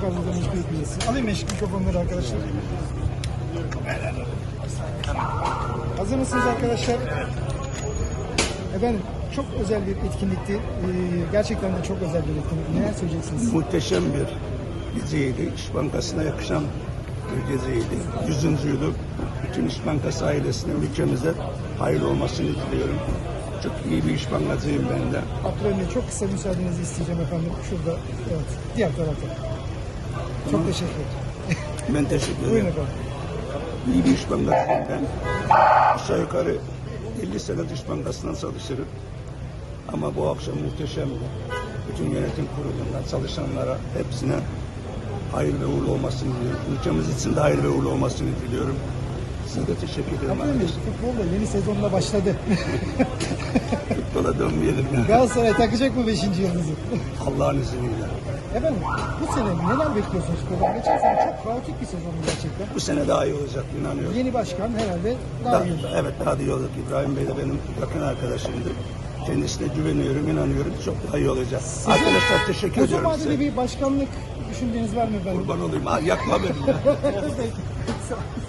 çok fazla tanış bir üyesi. Alayım eşlik mikrofonları arkadaşlar. Hazır mısınız arkadaşlar? Efendim çok özel bir etkinlikti. Ee, gerçekten de çok özel bir etkinlik. Neler söyleyeceksiniz? Muhteşem bir geceydi. İş Bankası'na yakışan bir geceydi. Yüzüncü yılı bütün İş Bankası ailesine, ülkemize hayırlı olmasını diliyorum. Çok iyi bir iş bankacıyım ben de. Abdurrahim Bey çok kısa müsaadenizi isteyeceğim efendim. Şurada, evet, diğer tarafta. Çok teşekkür ederim. Ben teşekkür ederim. İyi bir iş bankacıyım ben. Aşağı yukarı 50 senedir İş Bankası'nda çalışırım. Ama bu akşam muhteşemdi. Bütün yönetim kuruluna, çalışanlara hepsine hayır ve uğurlu olmasını diliyorum. Ülkemiz için de hayır ve uğurlu olmasını diliyorum. Size teşekkür ederim Bey arkadaşlar. futbol da yeni sezonda başladı. Futbola dönmeyelim ya. Galatasaray takacak mı 5. yıldızı? Allah'ın izniyle. Efendim bu sene neler bekliyorsunuz futboldan? Geçen sene çok kaotik bir sezondu gerçekten. Bu sene daha iyi olacak inanıyorum. Yeni başkan herhalde daha Da- iyi olacak. evet daha da iyi olacak. İbrahim Bey de benim yakın arkadaşımdır. Kendisine güveniyorum, inanıyorum. Çok daha iyi olacak. Arkadaşlar teşekkür Uzun ediyorum vadeli size. bir başkanlık düşünceniz var mı efendim? Kurban olayım. Ha, yakma beni ya. Peki, sağ-